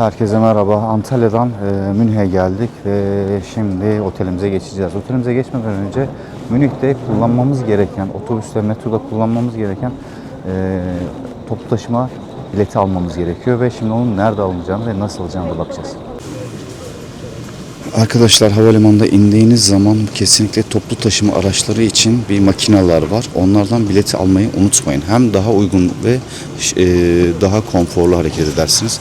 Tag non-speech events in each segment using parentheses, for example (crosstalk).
Herkese merhaba. Antalya'dan e, Münih'e geldik ve şimdi otelimize geçeceğiz. Otelimize geçmeden önce Münih'te kullanmamız gereken, otobüste, metroda kullanmamız gereken e, toplu taşıma bileti almamız gerekiyor ve şimdi onun nerede alınacağını ve nasıl alacağını bakacağız. Arkadaşlar havalimanında indiğiniz zaman kesinlikle toplu taşıma araçları için bir makineler var. Onlardan bileti almayı unutmayın. Hem daha uygun ve e, daha konforlu hareket edersiniz.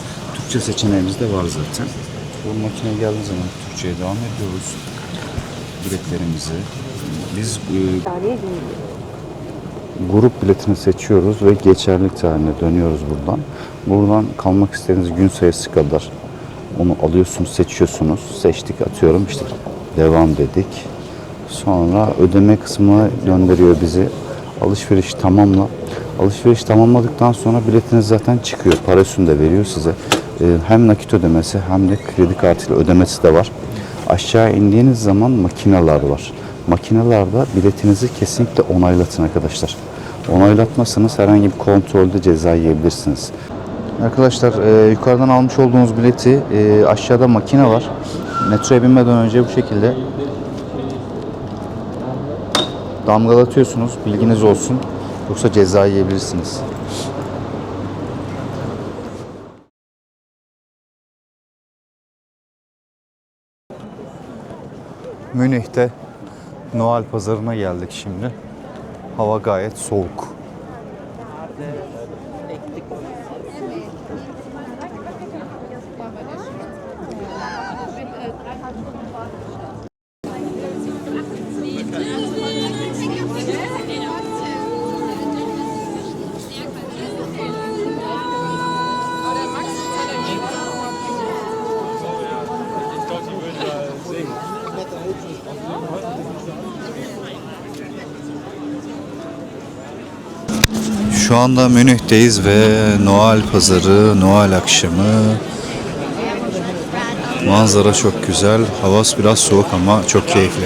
Türkçe seçeneğimiz de var zaten. Bu makineye geldiğiniz zaman Türkçe'ye devam ediyoruz. Biletlerimizi. Biz e, grup biletini seçiyoruz ve geçerlilik tarihine dönüyoruz buradan. Buradan kalmak istediğiniz gün sayısı kadar onu alıyorsunuz, seçiyorsunuz. Seçtik atıyorum işte devam dedik. Sonra ödeme kısmına gönderiyor bizi. Alışveriş tamamla. Alışveriş tamamladıktan sonra biletiniz zaten çıkıyor. Para üstünü de veriyor size. Ee, hem nakit ödemesi hem de kredi kartıyla ödemesi de var. Aşağı indiğiniz zaman makineler var. Makinelerde biletinizi kesinlikle onaylatın arkadaşlar. Onaylatmazsanız herhangi bir kontrolde ceza yiyebilirsiniz. Arkadaşlar e, yukarıdan almış olduğunuz bileti e, aşağıda makine var. Metroya binmeden önce bu şekilde damgalatıyorsunuz. Bilginiz olsun. Yoksa ceza yiyebilirsiniz. Münih'te Noel pazarına geldik şimdi. Hava gayet soğuk. Şu anda Münih'teyiz ve Noel pazarı, Noel akşamı. Manzara çok güzel. Hava biraz soğuk ama çok keyifli.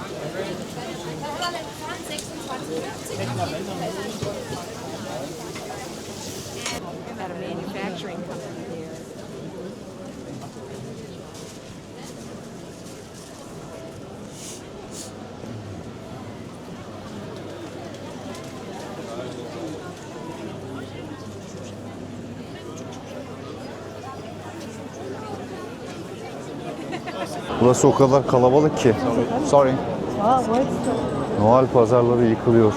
Got a manufacturing company Burası o kadar kalabalık ki. Sorry. Noel pazarları yıkılıyor.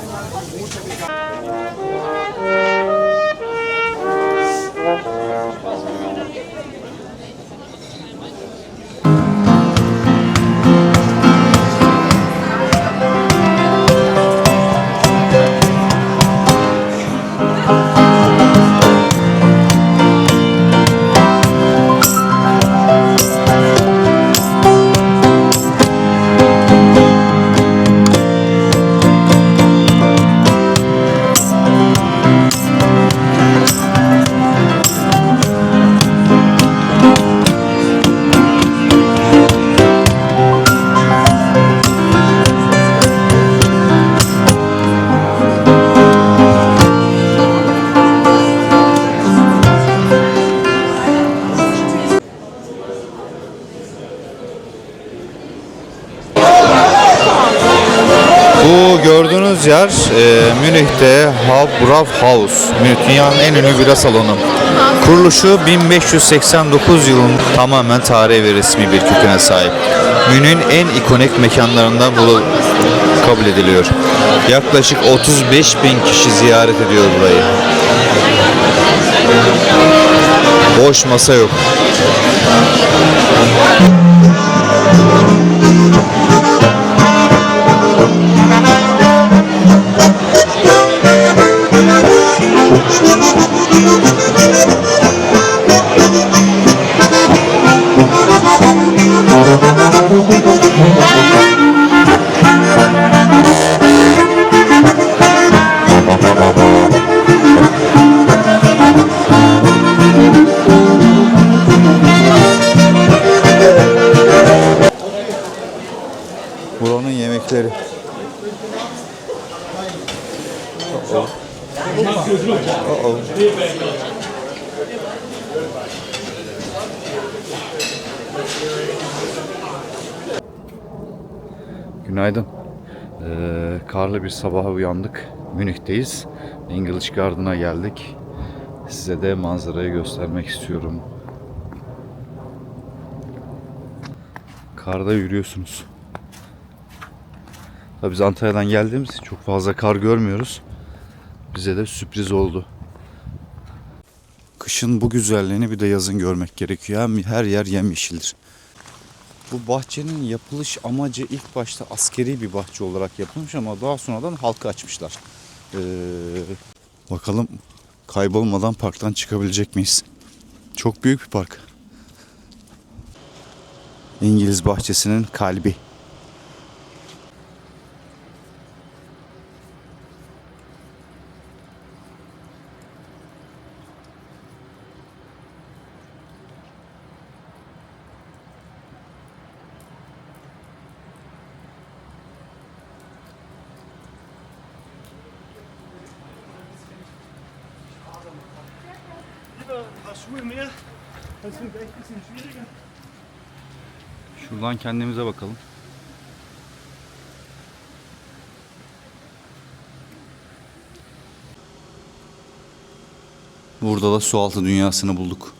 Muito obrigado. Bulunduğumuz yer e, Münih'te Hauptbrauhaus. Münih dünyanın en ünlü bira salonu. Kuruluşu 1589 yılın tamamen tarihi ve resmi bir kökene sahip. Münih'in en ikonik mekanlarından bu kabul ediliyor. Yaklaşık 35 bin kişi ziyaret ediyor burayı. Boş masa yok. Günaydın. Ee, karlı bir sabaha uyandık. Münih'teyiz. English Garden'a geldik. Size de manzarayı göstermek istiyorum. Karda yürüyorsunuz. Tabii biz Antalya'dan geldiğimiz için çok fazla kar görmüyoruz. Bize de sürpriz oldu. Kışın bu güzelliğini bir de yazın görmek gerekiyor. Hem her yer yemyeşildir. Bu bahçenin yapılış amacı ilk başta askeri bir bahçe olarak yapılmış ama daha sonradan halka açmışlar. Ee, bakalım kaybolmadan parktan çıkabilecek miyiz? Çok büyük bir park. İngiliz bahçesinin kalbi. Kendimize bakalım. Burada da sualtı dünyasını bulduk.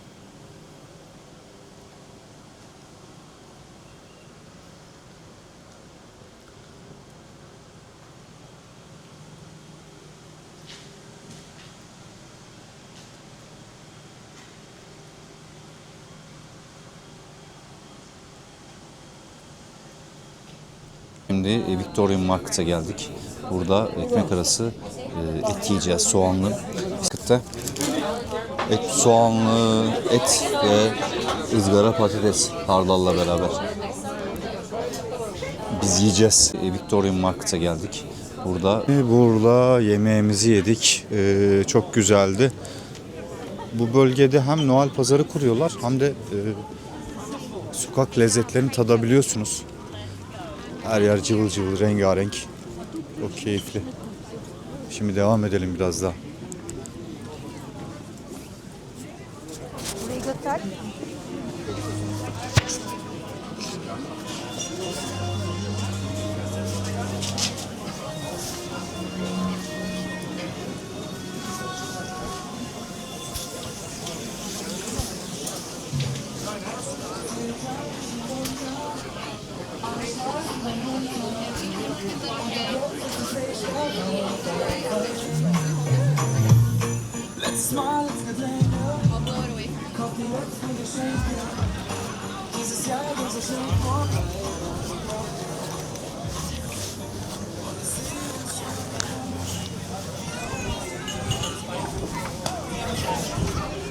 Şimdi Victorian Market'a geldik. Burada ekmek arası e, et yiyeceğiz soğanlı. Markette et, soğanlı et ve ızgara patates hardalla beraber. Biz yiyeceğiz. E, Victorian Market'a geldik. Burada burada yemeğimizi yedik. E, çok güzeldi. Bu bölgede hem Noel pazarı kuruyorlar hem de e, sokak lezzetlerini tadabiliyorsunuz. Her yer cıvıl cıvıl, rengarenk. Çok keyifli. Şimdi devam edelim biraz daha.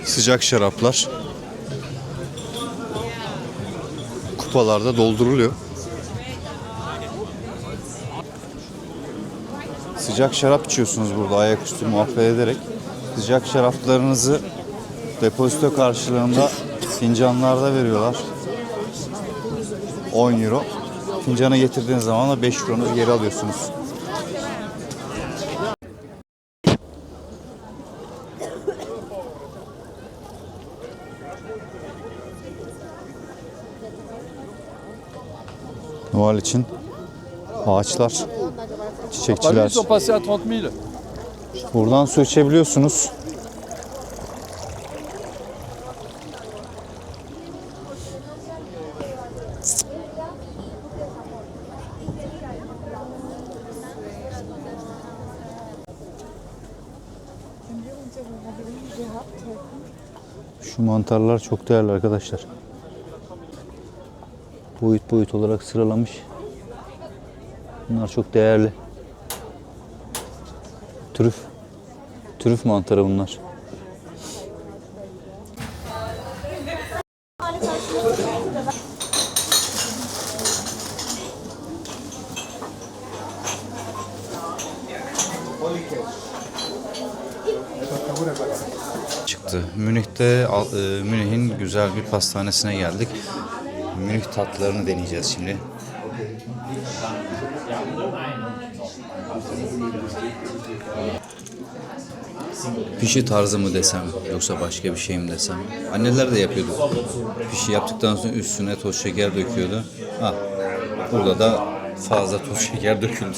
Sıcak şaraplar kupalarda dolduruluyor. Sıcak şarap içiyorsunuz burada ayaküstü muhabbet ederek. Sıcak şaraplarınızı depozito karşılığında fincanlarda veriyorlar. 10 euro. Fincanı getirdiğiniz zaman da 5 euronuzu geri alıyorsunuz. Noel için ağaçlar çiçekçiler. Ils sont passés à 30 000. Buradan su içebiliyorsunuz. Şu mantarlar çok değerli arkadaşlar. Boyut boyut olarak sıralamış. Bunlar çok değerli. Trüf. Trüf mantarı bunlar. Çıktı. Al- e, Münih'in güzel bir pastanesine geldik. Münih tatlılarını deneyeceğiz şimdi. Pişi tarzı mı desem yoksa başka bir şey mi desem? Anneler de yapıyordu. Pişi yaptıktan sonra üstüne toz şeker döküyordu. Ha, burada da fazla toz şeker döküldü.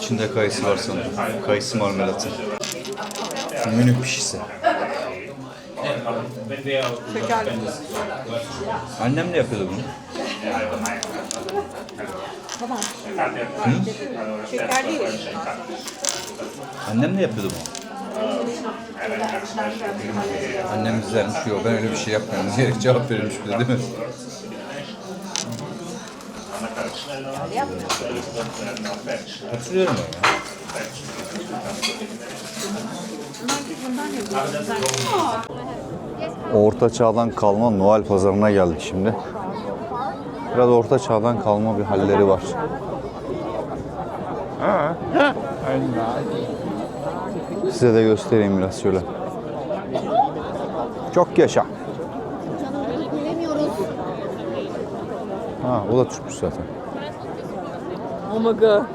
İçinde kayısı var sanırım. Kayısı marmelatı. Münih pişisi. Annem de yapıyordu bunu. Şekerli. Annem de yapıyordu bunu. Annem izlermiş. Yok ben öyle bir şey yapmıyorum (laughs) diyerek cevap verilmiş bir de değil mi? Hatırlıyorum ben ya. Orta çağdan kalma Noel pazarına geldik şimdi. Biraz orta çağdan kalma bir halleri var. Size de göstereyim biraz şöyle. Çok yaşa. Ha, o da Türkmüş zaten. Omega.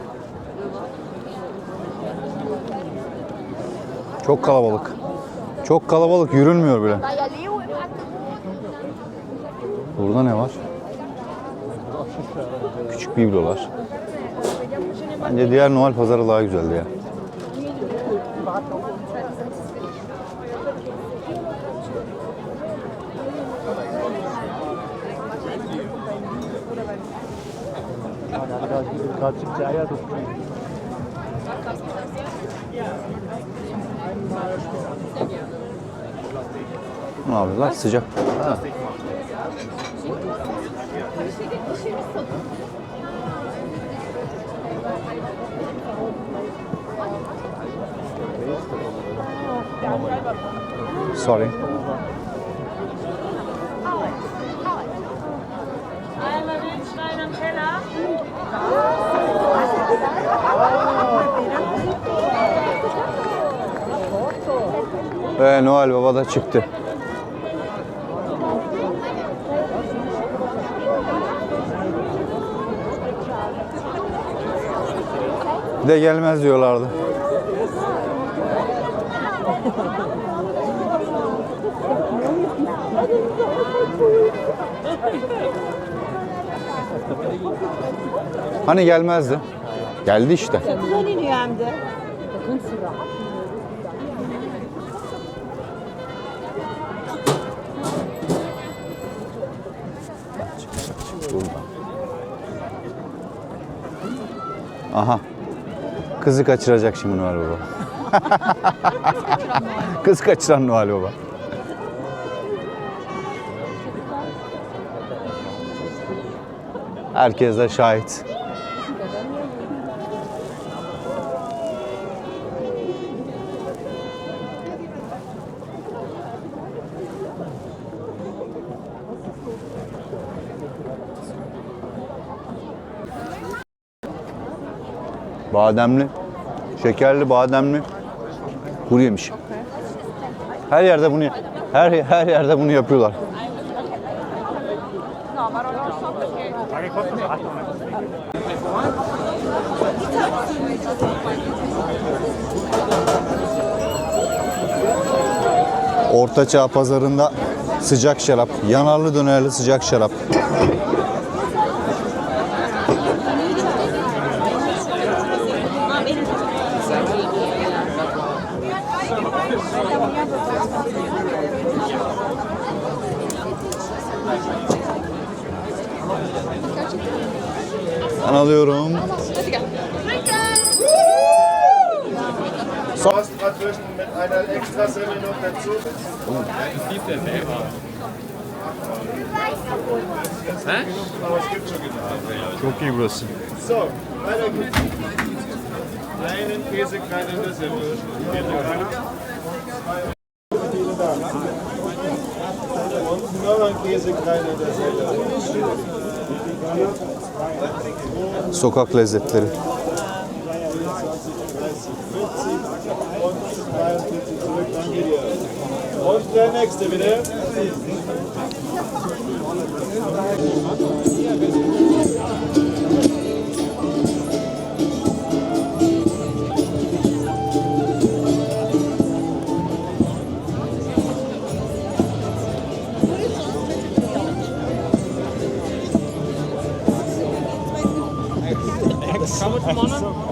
Çok kalabalık. Çok kalabalık, yürünmüyor bile. Burada ne var? Küçük biblolar. Bence diğer Noel pazarı daha güzeldi ya. Ne yapıyorlar? Sıcak. Ha. Sorry. Ve Noel Baba da çıktı. Bir de gelmez diyorlardı. Hani gelmezdi? Geldi işte. Güzel iniyor hem de. Aha. Kızı kaçıracak şimdi Noel Baba. (laughs) Kız kaçıran Noel Baba. Herkes de şahit. Bademli, şekerli bademli kuru yemiş. Her yerde bunu her her yerde bunu yapıyorlar. Orta Çağ pazarında Sıcak şarap. Yanarlı dönerli sıcak şarap. Alıyorum. Dazu. Çok iyi burası. So. Einen Käse, keine Semmel. Und noch ein Käse. Sokak lezzetleri. 43 zurück, danke dir. Und der nächste bitte. সবুজ মনন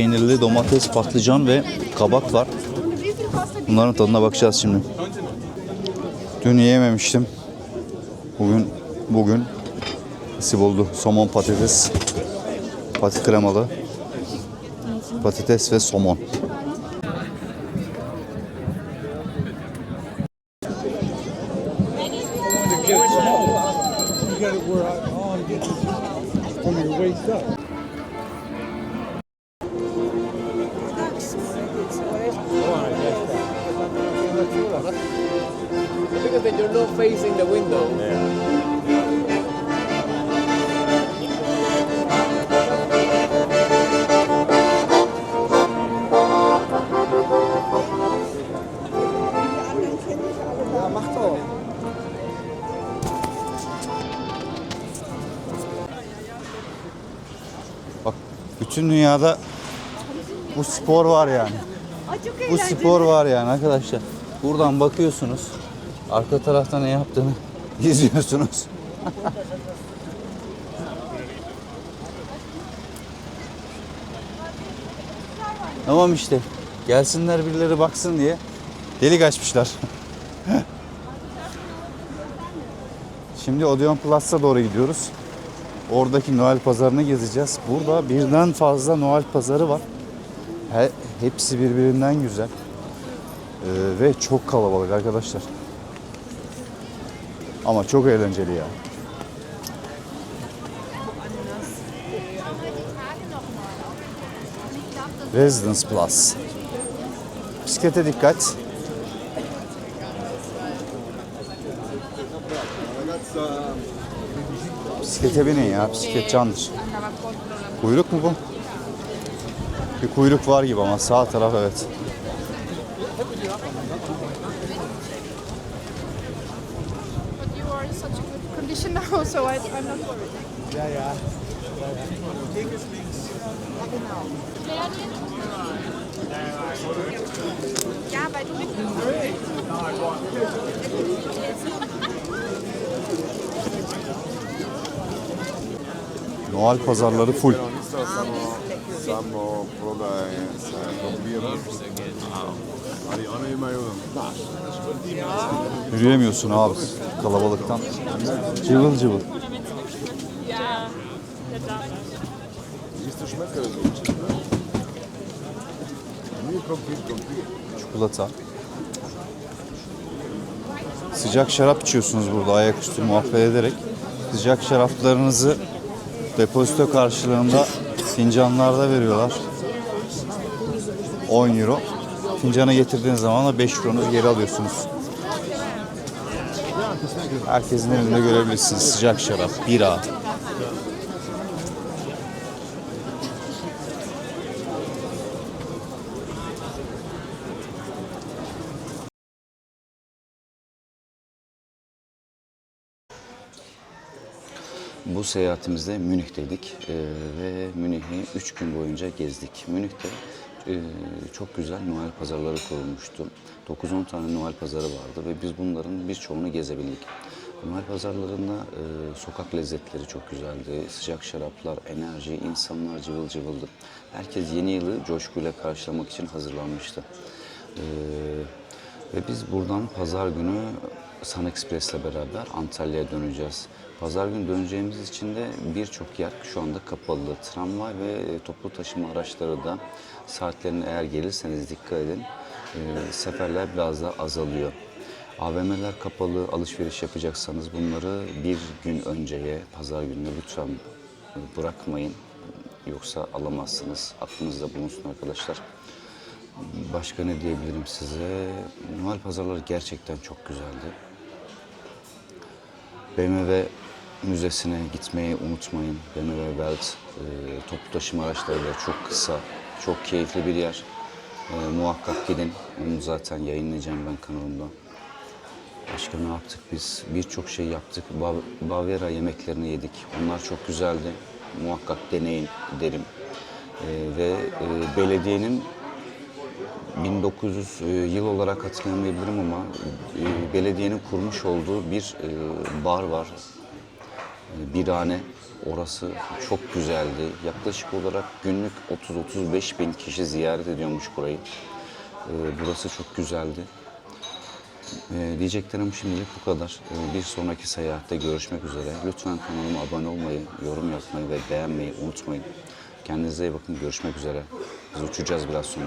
Peynirli domates, patlıcan ve kabak var. Bunların tadına bakacağız şimdi. Dün yiyememiştim. Bugün bugün nasip oldu. Somon patates, pati kremalı, patates ve somon. Bütün dünyada bu spor var yani. Bu spor var yani arkadaşlar. Buradan bakıyorsunuz. Arka tarafta ne yaptığını (laughs) izliyorsunuz. (laughs) tamam işte. Gelsinler birileri baksın diye delik açmışlar. (laughs) Şimdi Odeon Plus'a doğru gidiyoruz. Oradaki Noel pazarını gezeceğiz. Burada birden fazla Noel pazarı var. He, hepsi birbirinden güzel. Ee, ve çok kalabalık arkadaşlar. Ama çok eğlenceli ya. Residence Plus. Bisiklete dikkat. Bisiklete binin ya. Bisiklet candır. Kuyruk mu bu? Bir kuyruk var gibi ama sağ taraf evet. But you are (laughs) Noel pazarları full. Yürüyemiyorsun abi kalabalıktan. Cıvıl cıvıl. Çikolata. Sıcak şarap içiyorsunuz burada ayaküstü muhabbet ederek. Sıcak şaraplarınızı depozito karşılığında fincanlarda veriyorlar. 10 euro. Fincanı getirdiğiniz zaman da 5 euronuzu geri alıyorsunuz. Herkesin elinde görebilirsiniz. Sıcak şarap, bira. Bu seyahatimizde Münih'teydik Ee, ve Münih'i 3 gün boyunca gezdik. Münih'te e, çok güzel Noel pazarları kurulmuştu. 9-10 tane Noel pazarı vardı ve biz bunların birçoğunu gezebildik. Noel pazarlarında e, sokak lezzetleri çok güzeldi. Sıcak şaraplar, enerji, insanlar cıvıl cıvıldı. Herkes yeni yılı coşkuyla karşılamak için hazırlanmıştı. Ee, ve biz buradan pazar günü Sun Express'le beraber Antalya'ya döneceğiz. Pazar günü döneceğimiz için de birçok yer şu anda kapalı. Tramvay ve toplu taşıma araçları da saatlerine eğer gelirseniz dikkat edin. e, seferler biraz daha azalıyor. AVM'ler kapalı, alışveriş yapacaksanız bunları bir gün önceye, pazar gününe lütfen bırakmayın. Yoksa alamazsınız. Aklınızda bulunsun arkadaşlar. Başka ne diyebilirim size? Noel pazarları gerçekten çok güzeldi. BMW Müzesi'ne gitmeyi unutmayın. BMW Welt e, toplu taşıma araçlarıyla çok kısa, çok keyifli bir yer. E, muhakkak gidin. Onu zaten yayınlayacağım ben kanalımda. Başka ne yaptık biz? Birçok şey yaptık. Bav- Bavyera yemeklerini yedik. Onlar çok güzeldi. Muhakkak deneyin derim. E, ve e, belediyenin 1900 e, yıl olarak hatırlayamayabilirim ama e, belediyenin kurmuş olduğu bir e, bar var. E, Birhane. Orası çok güzeldi. Yaklaşık olarak günlük 30-35 bin kişi ziyaret ediyormuş burayı. E, Burası çok güzeldi. E, diyeceklerim şimdilik bu kadar. E, bir sonraki seyahatte görüşmek üzere. Lütfen kanalıma abone olmayı, yorum yapmayı ve beğenmeyi unutmayın. Kendinize iyi bakın. Görüşmek üzere. Biz uçacağız biraz sonra.